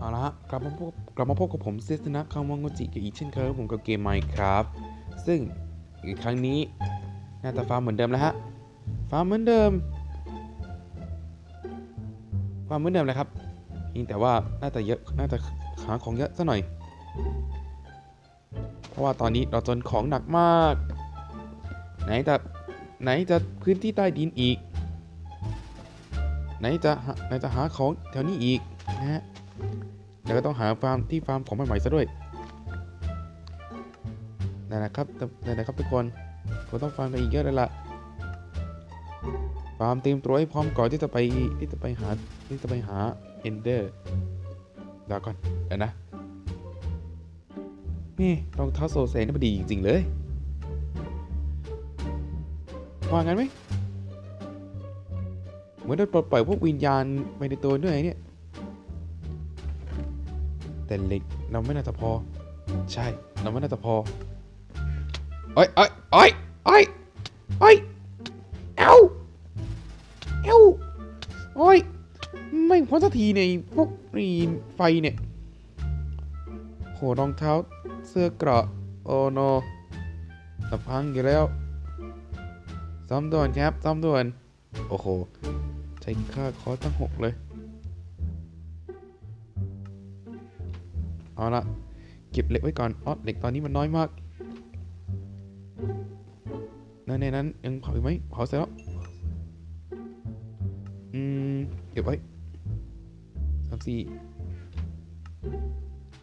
เอาละกลับมาพบกลับมาพบกับผมเซสนะคาวมังโกจิกับอีกเช่นเคยผมกับเกมไมค์ครับ ซึ่งอีกครั้งนี้หน่าจะฟาร์มเหมือนเดิมแล้วฮะฟาร์มเหมือนเดิมฟาร์มเหมือนเดิมเลยครับเพียงแต่ว่าน่าจะเยอะน่าจะหาของเยอะซะหน่อย เพราะว่าตอนนี้เราจนของหนักมาก ไหนจะไหนจะพื้นที่ใต้ดินอีก ไหนจะไหนจะหาของแถวนี้อีกนะฮะ แล้วก็ต้องหาฟาร์มที่ฟาร์มของใหม่ๆซะด้วยนั่นะครับนั่นแหละครับทุกคนผมต้องฟาร์มไปอีกเยอะเลยล่ะฟาร์มเตรียมตัวให้พร้อมก่อนที่จะไปที่จะไปหาที่จะไปหาเอนเดอร์เดี๋ยวก่อนเดี๋ยวนะนี่รองเท้าโซเซนี่มันดีจริงๆเลยว่างั้นไหมเหมือนได้ปลดปล่อยพวกวิญญาณไปในตัวด้วยเนี่ย แต่เหล็กเราไม่น่าจะพอ ใช่เราไม่น่าจะพอเอ้ยเอ้ยเอ้ยเอ้ยเอ้ยเอ้าเอ้าโอ้ยไม่พ้นสักทีในยพวกนี่ไฟเนี่ยโหรองเท้าเสื้อเกราะโอโนสะพังอยู่แล้วซ่อมด่วนครับซ่อมด่วน โอ้โห ใช้ค่าคอตั้งหกเลย เอาละเก็บเหล็กไว้ก่อนอ๋อเหล็กตอนนี้มันน้อยมากในในนั้นยังเผาอีกไหมเผาเสร็จแล้วอืมเก็บไว้สามสี่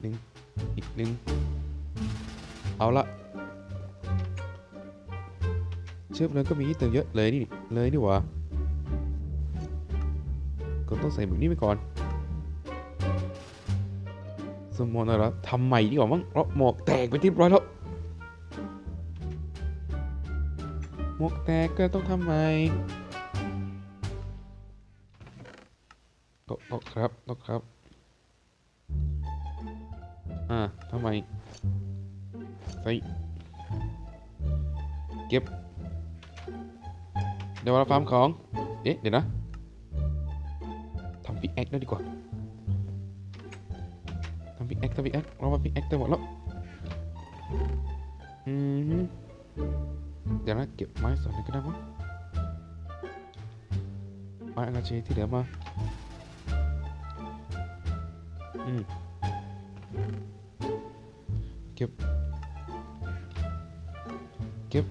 หนึ่งอีกหนึ่งเอาละเชื้อเพลิงก็มีเติมเยอะเลยนี่เลยนี่หวะก็ต้องใส่แบบนี้ไปก่อน สมมติแล้วทำใหม่ดีกว่ามั้งเพราะหมวกแตกไปที่ร้อยแล้วหมวกแตกก็ต้องทำใหม่ตกตกครับตกครับ อ่าทำไมใส่เก็บ เดี๋ยวเราฟาร์มของ เอ๊ะ เดี๋ยวนะทำพิกแอคได้ดีกว่า ทำพิกแอคทำพิกแอคเราว่าพิกแอคได้หมดแล้ว อืมเดี๋ยวนะเก็บไม้ส่วนนี้ก็ได้มั้งไม้อาชีที่เหลือมา อืม เก็บ เก็บ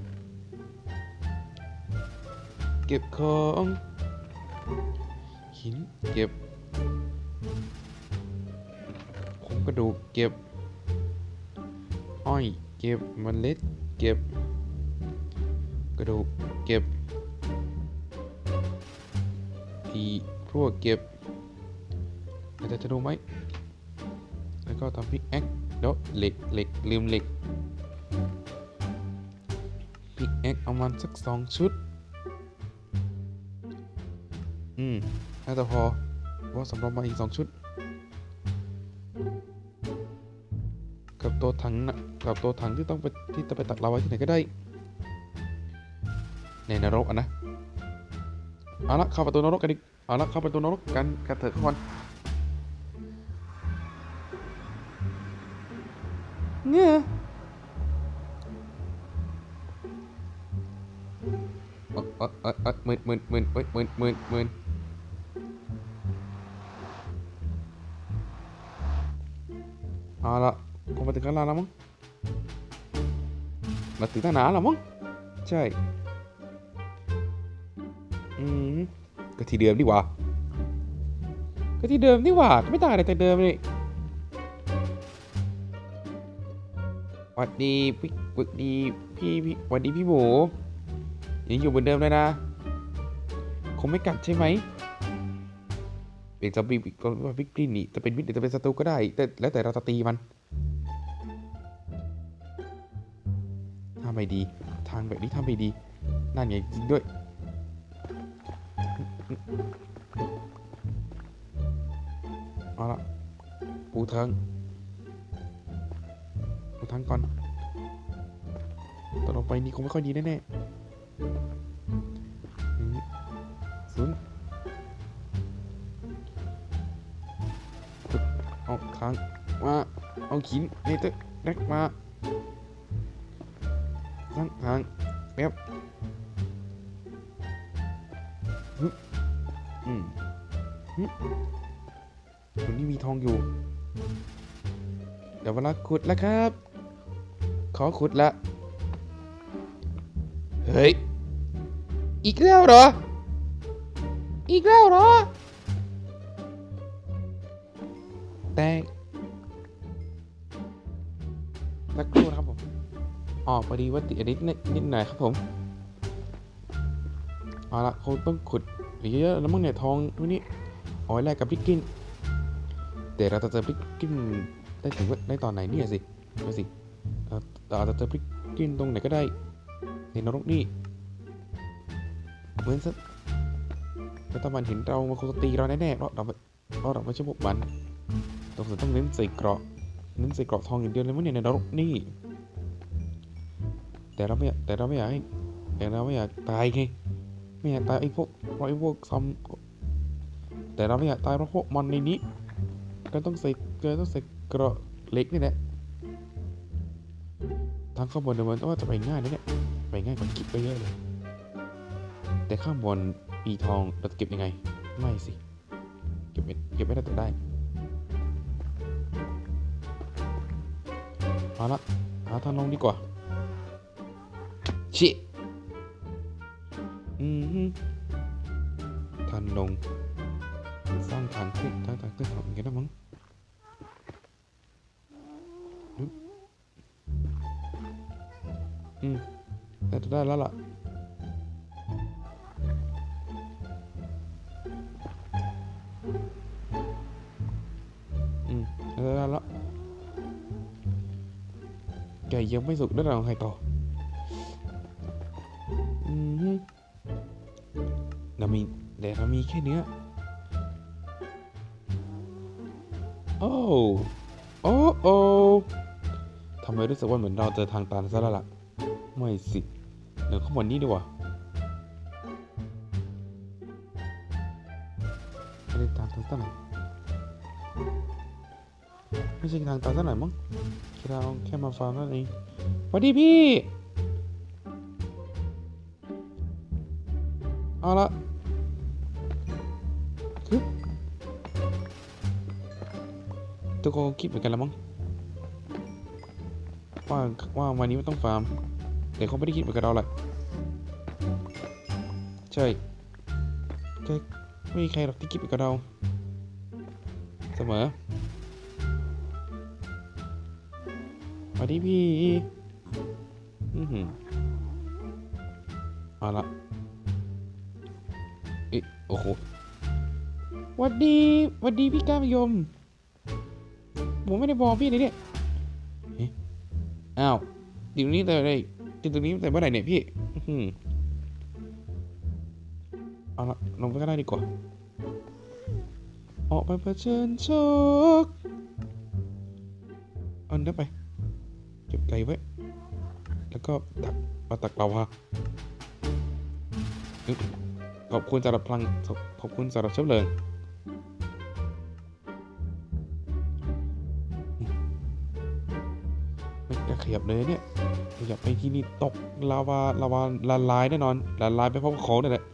เก็บของหินเก็บ ดูกเก็บ อ้อยเก็บเมล็ดเก็บ กระดูกเก็บผีพวกเก็บอาจจะจะดูไหมแล้วก็ทำพิกแอคเดี๋ยวเหล็กเหล็กลืมเหล็กพิกแอคเอามันสักสองชุด อืม น่าจะพอเพราะว่าสำรองมาอีกสองชุด ตัวถังนะกับตัวถังที่ต้องไปที่จะไปตักเราไว้ที่ไหนก็ได้ ในนรกอะนะเอาละเข้าประตูนรกกันดิเอาละเข้าประตูนรกกันกันเถอะทุกคนเงี้ยเออเออเออเออหมื่นหมื่นหมื่นเอ้ยหมื่นหมื่นหมื่นเอาละ คงมาถึงข้างล่างแล้วมั้งมาถึงตั้งนานแล้วมั้งใช่ อืมก็ที่เดิมดีกว่า ก็ที่เดิมนี่ว่าก็ไม่ต่างอะไรจากเดิมเลยหวัดดีพี่หวัดดีพี่พี่หวัดดีพี่หมูยังอยู่เหมือนเดิมเลยนะ คงไม่กัดใช่ไหมเป็นซอมบี้บิ๊กบิ๊กกลินนี่จะเป็นมิตรหรือจะเป็นศัตรูก็ได้ แต่แล้วแต่เราจะตีมันำไม่ดี ทางแบบนี้ทำไม่ดี นั่นไงจริงด้วย เอาละปูทางปูทางก่อนต่อไปนี้คงไม่ค่อยดีแน่ๆหนึ่งศูนย์เอาทางมา เอาหินนี่เตะแรกมา ทางทางแป๊บฮึอืมฮึตรงนี้มีทองอยู่เดี๋ยวเวลาขุดแล้วครับ ขอขุดละ เฮ้ย อีกแล้วเหรอ อีกแล้วเหรอ แตก อ๋อพอดีว่าติดอันนี้นิดนิดหน่อยครับผมเอาละคงต้องขุดเยอะๆแล้วมั้งเนี่ยทองพวกนี้อาไว้แลกกับพริกกินแต่เราจะเจอพริกกินได้ถึงว่าได้ตอนไหนเนี่ยสิดูสิเราเราจะเจอพริกกินตรงไหนก็ได้ในนรกนี่เหมือนสักรัฐบาลเห็นเรามาคงจะตีเราแน่ๆเพราะเราเพราะเราไม่ใช่พวกมันต้องต้องเน้นใส่เกราะเน้นใส่เกราะทองอย่างเดียวเลยมั้งเนี่ยในนรกนี่ แต่เราไม่แต่เราไม่อยากให้แต่เราไม่อยากตายไงไม่อยากตายไอ้พวกเพราะไอ้พวกซอมแต่เราไม่อยากตายเพราะพวกมันในนี้ก็ต้องใส่ก็ต้องใส่กระเล็กนี่แหละทางข้างบนเดี๋ยวมันว่าจะไปง่ายนะเนี่ยไปง่ายกว่าคิดไปเยอะเลย แต่ข้างบนมีทองเราจะเก็บยังไง ไม่สิเก็บไม่เก็บไม่ได้แต่ได้เอาละหาทางลงดีกว่า ชิอืมฮึทางลงสร้างทางขึ้นทางทางขึ้นของอ มีแค่เนื้อโอ้โอ้โอ้ทำไมรู้สึกว่าเหมือนเราเจอทางตันซะแล้วล่ะ ไม่สิเดี๋ยวข้างบนนี้ดีกว่าไม่ได้ทางตันซะหน่อยไม่ใช่ทางตันซะหน่อยมั้งแค่เราแค่มาฟาร์มนั่นเองสวัสดีพี่ เอาละ ทุกคนคิดเหมือนกันแล้วมั้งว่าว่าวันนี้ไม่ต้องฟาร์มแต่เขาไม่ได้คิดเหมือนกับเราแหละใช่ใช่ไม่มีใครหรอกที่คิดเหมือนกับเรา เสมอสวัสดีพี่อือหือเอาละเอ๊ะโอ้โหวัดดีวัดดีพี่ก้ามยม ผมไม่ได้บอกพี่เลยเนี่ยอ้าวติดตรงนี้แต่ไหนติดตรงนี้แต่เมื่อไหร่เนี่ยพี่อื้อหือเอาละลงไปก็ได้ดีกว่า ออกไปเผชิญโชคเอาเนื้อไป เก็บไก่ไว้ แล้วก็ตักมาตักเราฮะขอบคุณสำหรับพลังขอบคุณสำหรับเชื้อเพลิง ขยับเลยเนี่ย ขยับไปที่นี่ตกลาวาลาวาละลายแน่นอนละลายไปพร้อมกับของนี่แหละ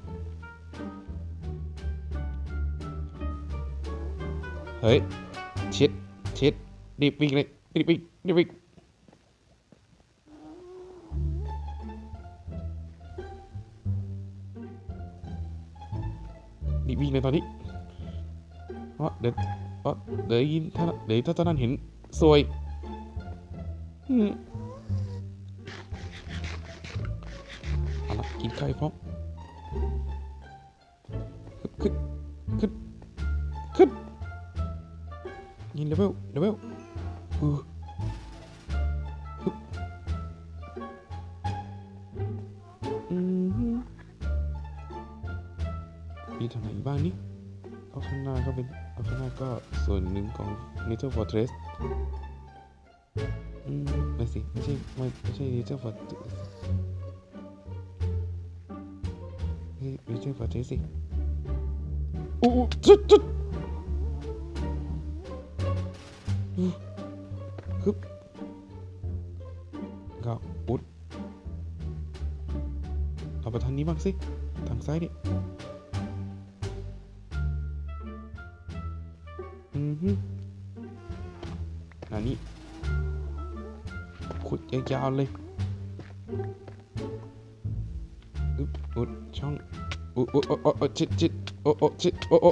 เฮ้ยชิดชิดรีบวิ่งเลยรีบวิ่งรีบวิ่งรีบวิ่งเลยตอนนี้เดี๋ยวเดี๋ยวยินถ้าเดี๋ยวถ้าเจ้านั้นเห็นซวย เอาละกินข้าวพร้อมขึ้นขึ้นขึ้นยินเลเวลเลเวลอือฮึบอืมฮึมีทางไหนบ้างนี่เอาข้างหน้าก็เป็นเอาข้างหน้าก็ส่วนหนึ่งของ Nature Fortress อืมไม่สิไม่ใช่ไม่ไม่ใช่เจ้าฟอร์ตเฮ้ยไม่ใช่ฟอร์ตสิอู้อู้จุดจุดฮึบก็อุดเอาไปทางนี้บ้างสิ ทางซ้ายดิาวเลยอึบอุดช่องอุดอุดโอ้โอ้โอ้จิตจิตโอ้โอ้จิตโอ้โอ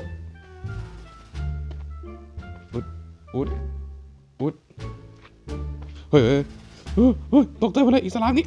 อุดอุดอุดเฮ้ยเฮ้ยเฮ้ยเฮ้ยตกใจไปเลยอิสลามนี่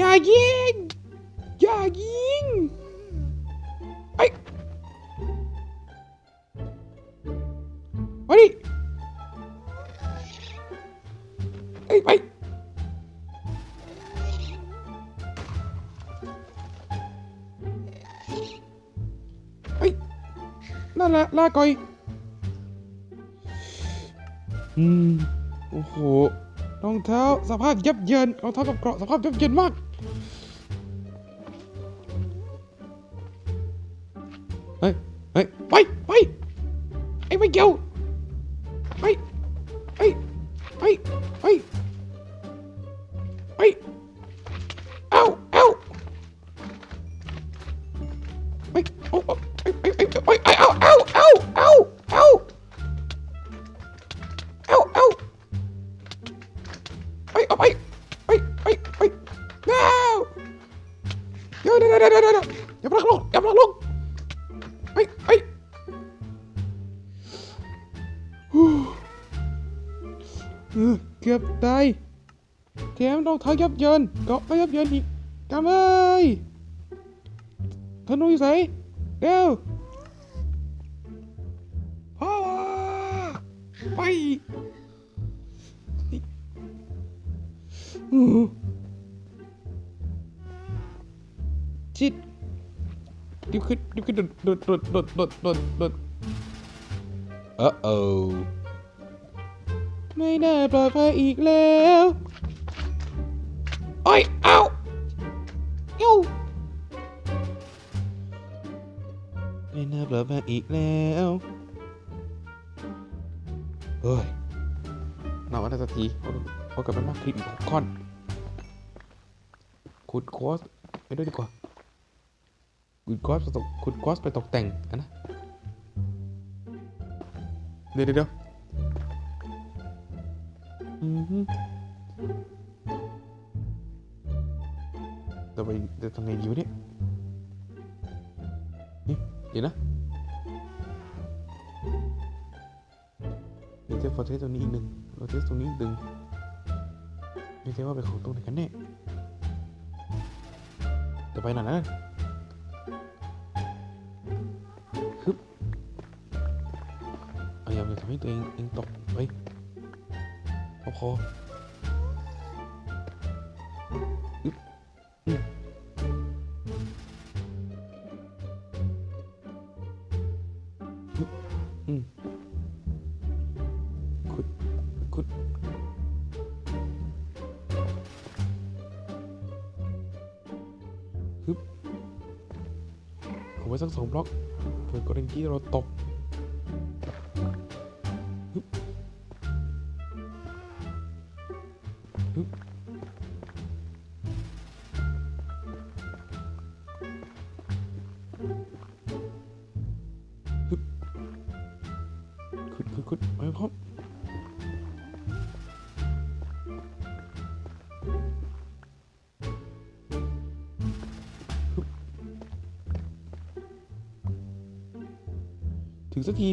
อย่ายิง อย่ายิงไอ้มาดิไอ้ยไปเฮ้ยนั่นแหละลาก่อยอืม โอ้โห รองเท้าสภาพยับเยิน รองเท้ากับเกราะสภาพยับเยินมาก เฮ้ย เฮ้ย ไป ไป ไอ้ไม่เกี่ยว เท้ายับเยินเกาะก็ยับเยินอีกกำเอ้ยธนูอยู่ไหนเร็วพ่อไปอื้อจิตดิบขึ้นดิบขึ้นโดดโดดโดดโดดโดดโดดเออโอไม่น่าปลอดภัยอีกแล้ว โอ้ยเอาเอ้าไม่น่าปลอดภัยอีกแล้ว เฮ้ยนอนวันสักทีเอาเอากลับไปมากคลิปอีกคอนขุดคอสไปด้วยดีกว่าขุดคอสไปตกขุดคอสไปตกแต่งอะนะ เดี๋ยวเดี๋ยว จะไปจะทำไงดีวะเนี่ยนี่เดี๋ยวนะเดี๋ยวเทสฟอร์เทสตรงนี้อีกหนึ่งเราเทสตรงนี้อีกหนึ่งไม่ใช่ว่าเป็นของตรงไหนกันแน่จะไปไหนนะฮึบพยายามจะทำให้ตัวเองเองตกไปพอพอ ขุณฮึบขอไว้สักสองบล็อกเผื่อกรณีที่เราตก สักที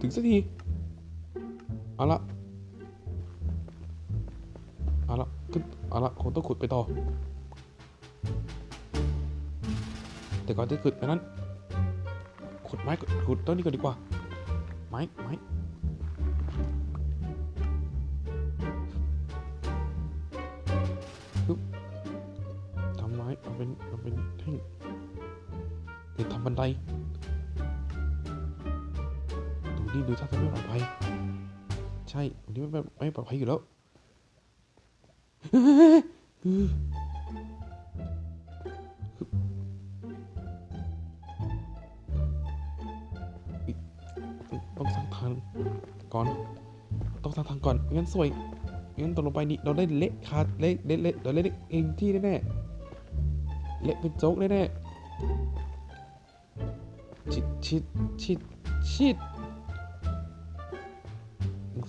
ถึงสักที เอาละ เอาละก็เอาละคงต้องขุดไปต่อ แต่ก่อนจะขุดอันนั้น ขุดไม้ขุดต้นนี้ก่อนดีกว่า ไม้ ไม้ อะไดูนี่ดูท่าทางไม่ปลอดภัยใช่วันนี้ไม่ไม่ปลอดภัยอยู่แล้วต้องสร้างทางก่อน ต้องสร้างทางก่อนงั้นสวยงั้นตกลงไปนี่เราได้เละคาเละเละเละเราเละเองที่แน่ๆเละเป็นโจ๊กแน่ๆ chít chít chít chít.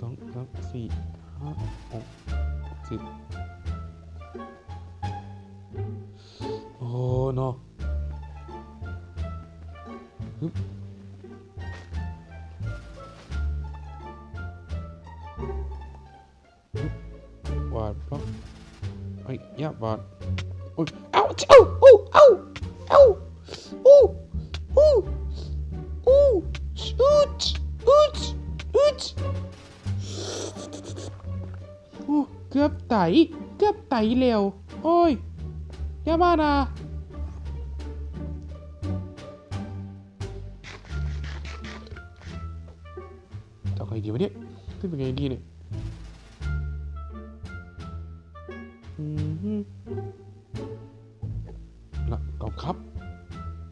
Con cá phi hả? Ồ chít oh no. Oop. Oop. Wide block. Wait, yeah, but ก็ไปเร็ว โอ้ยอย่ามานะจะไงดีวะเนี่ยจะเป็นไงดีเนี่ยหลักกอบครับ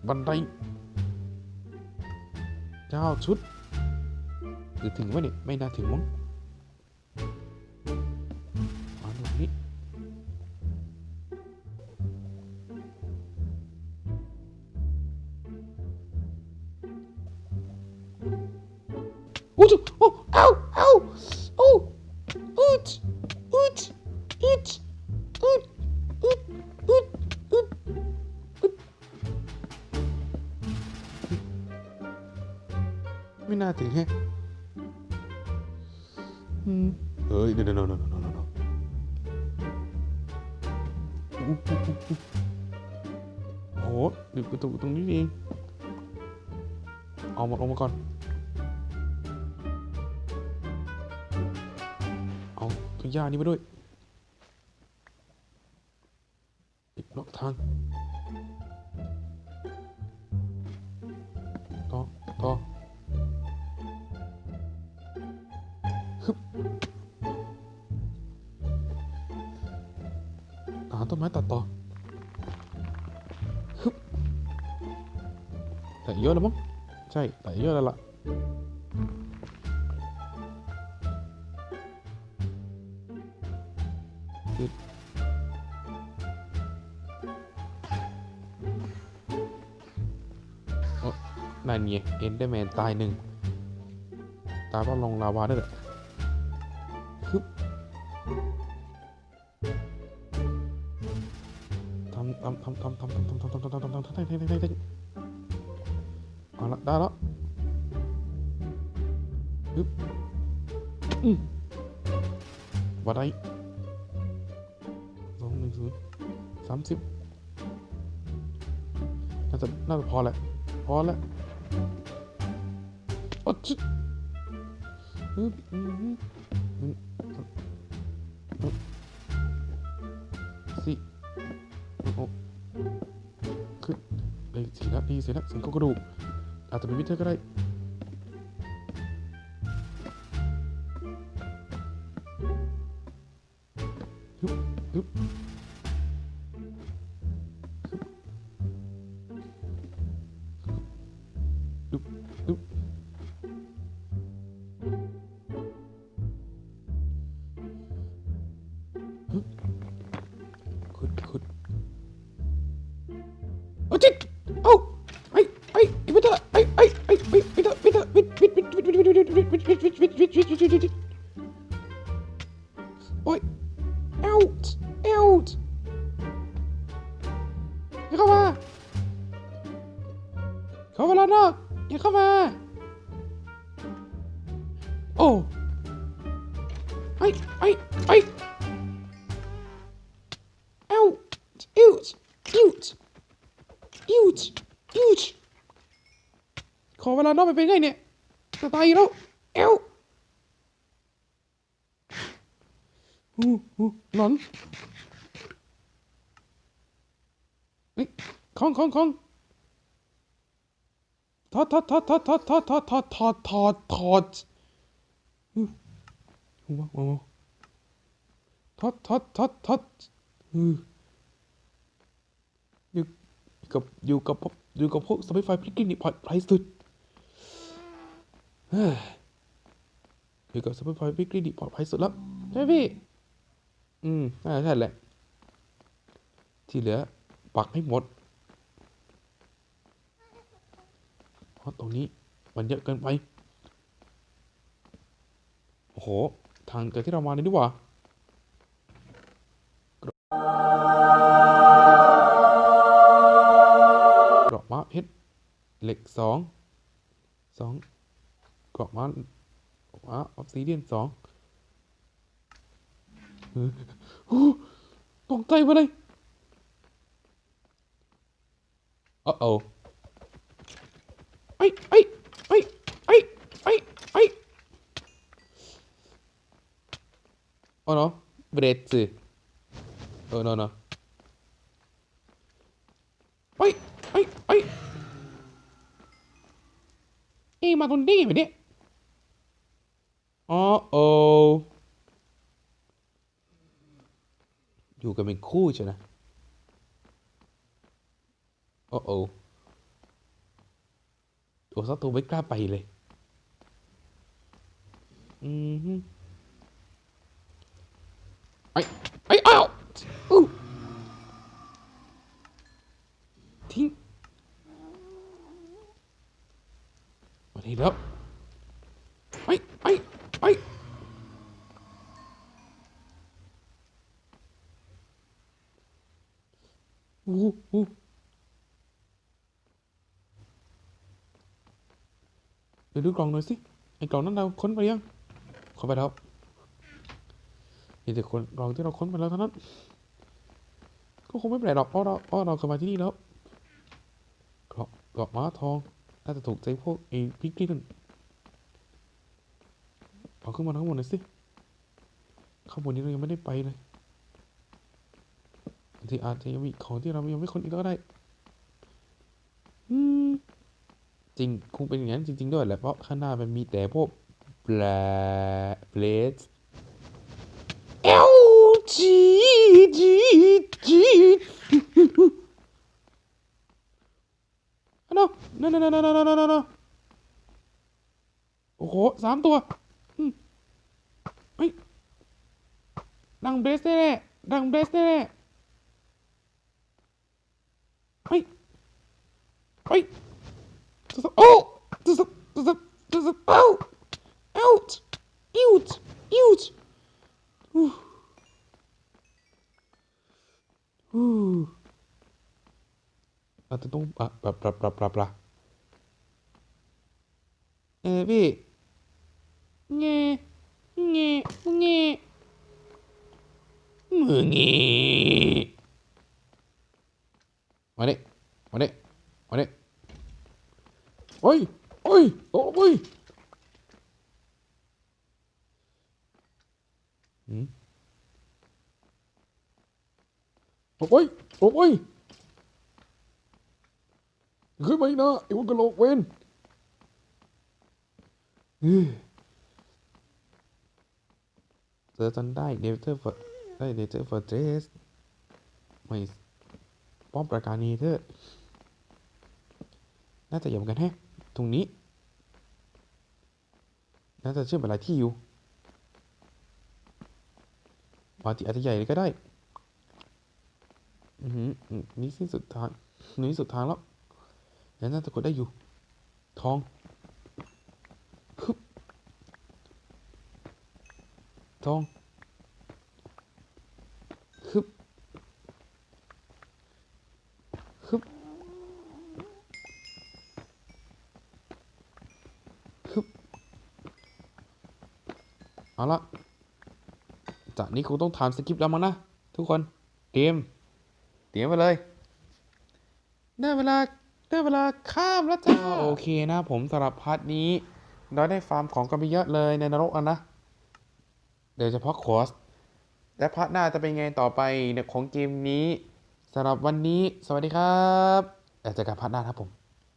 บันไดเจ้าชุดหรือถึงวะเนี่ย ไม่น่าถึงมั้ง भी नहाते हैं Ay, no, no, no, no, no, no, no. Oh, โอ้โหมีประตูตรงนี้เองเอาหมดออกมาก่อน เอาตัวย่านี้ไปด้วย แต่เยอะแล้วมั้งใช่แต่เยอะแล้วล่ะนั่นไงเอ็นเดอร์แมนตายหนึ่ง ตายเพราะลงลาวาได้เลยฮึบทำทำทำทำทำทำทำทำทำทำทำทำทำทำ วัดได้สองหนึ่งศูนย์สามสิบน่าจะน่าจะพอแหละพอแล้วโอ๊ยชิบอืมฮึบอืมสี่หกขึ้นเลยสี่นัดดีสี่นัดสิงโคกระดูกอาจจะเป็นวิเทย์ก็ได้ Oi! Out! Out! Ikke kom her! Kom og land op! Ikke kom her! Åh! Oh. Ej, ej, ej! Au! Ut! Ut! Ut! Ut! Kom og land op med benene! Så dig i dag! นอนไงเนี่ยจะตายอยู่แล้วเอ้าหูหูหลอนเฮ้ยของของของถอดถอดถอดถอดถอดถอดถอดถอดถอดถอดถอดหูหูว้าวถอดถอดถอดถอดอยู่อยู่กับอยู่กับพวกอยู่กับพวกสมัยไฟพลิกกิ้งนี่ปลอดภัยสุดอยู่กับสมัยไฟพลิกกิ้งนี่ปลอดภัยสุดแล้วใช่พี่ อืมน่าจะใช่แหละ ที่เหลือ ปักให้หมดเพราะตรงนี้มันเยอะเกินไป โอ้โห ทางเกิดที่เรามานี่ดีกว่าเกราะม้าเพชรเหล็กสองสองเกราะม้าม้าออฟซิเดียนสองเออโอ้ ตกใจไปเลยโอ้โอ้ไอ้ไอ้ไอ้ไอ้ไอ้ไอ้โอ้ no เบรดสิโอ้ no no ไอ้ไอ้ไอ้เอ้มาตรงนี้ไปเนี่ยอ๋อโออยู่ กันเป็นคู่ใช่ไหมโอ้โอโอ้สักตัวไม่กล้าไปเลย อืมไอ้ไอ้อ้าวอู้ทิ้งมาทีแล้วไอ้ไอ้ไอ้ อู้อู้เดี๋ยวดูกล่องหน่อยสิ ไอ้กล่องนั้นเราค้นไปยัง ค้นไปแล้วมีแต่คนกล่องที่เราค้นไปแล้วเท่านั้น ก็คงไม่แปลกหรอกเพราะเราเพราะเราเคยมาที่นี่แล้วเกาะเกาะม้าทอง น่าจะถูกใจพวกไอ้พิกกี้นั่นเอาขึ้นมาทั้งหมดเลยสิข้างบนนี้เรายังไม่ได้ไปเลย ที่อาจจะยังมีของที่เรายังไม่คนอีกก็ได้จริงคงเป็นอย่างนั้นจริง ๆ ด้วยแหละเพราะข้างหน้ามันมีแต่พวกแบลเบลสเอลจีจีจีอันนั้นนั่นนั่นนั่นนั่นนั่นโอ้โหสามตัวเฮ้ยดังเบสแน่ดังเบสแน่ はいはいどうぞおどうぞどうぞどうぞあうあうちいうちいちうううあとどんあブラブラブラブラブラえー、B ねえねえねえむにー ngoài đây ngoài đây ngoài đây. Ôi ôi ôi ôi. Ừ. ôi ôi gửi mày nó yêu cái lột quên. Ừ. Giờ tần đây để tôi vợ đây để tôi vợ chết mày ป้อมประการนี้เถอะน่าจะเหยียบกันแฮะตรงนี้ น่าจะเชื่อมไปหลายที่อยู่บางทีอาจจะใหญ่เลยก็ได้อือหืออืมนี่สิ้นสุดทางนี่สุดทางแล้วแล้วน่าจะกดได้อยู่ ทองฮึบทองฮึบฮึบ เอาละจากนี้คงต้องทำสคริปต์แล้วมั้งนะ ทุกคนเกมเตรียมไปเลยได้เวลาได้เวลาข้ามแล้วจ้าโอเคนะผมสำหรับพาร์ทนี้ เราได้ฟาร์มของกันไปเยอะเลยในนรกแล้วนะโดยเฉพาะคอสและพาร์ทหน้าจะเป็นไงต่อไปเนี่ยของเกมนี้สำหรับวันนี้ สวัสดีครับแล้วเจอกันพาร์ทหน้าครับผม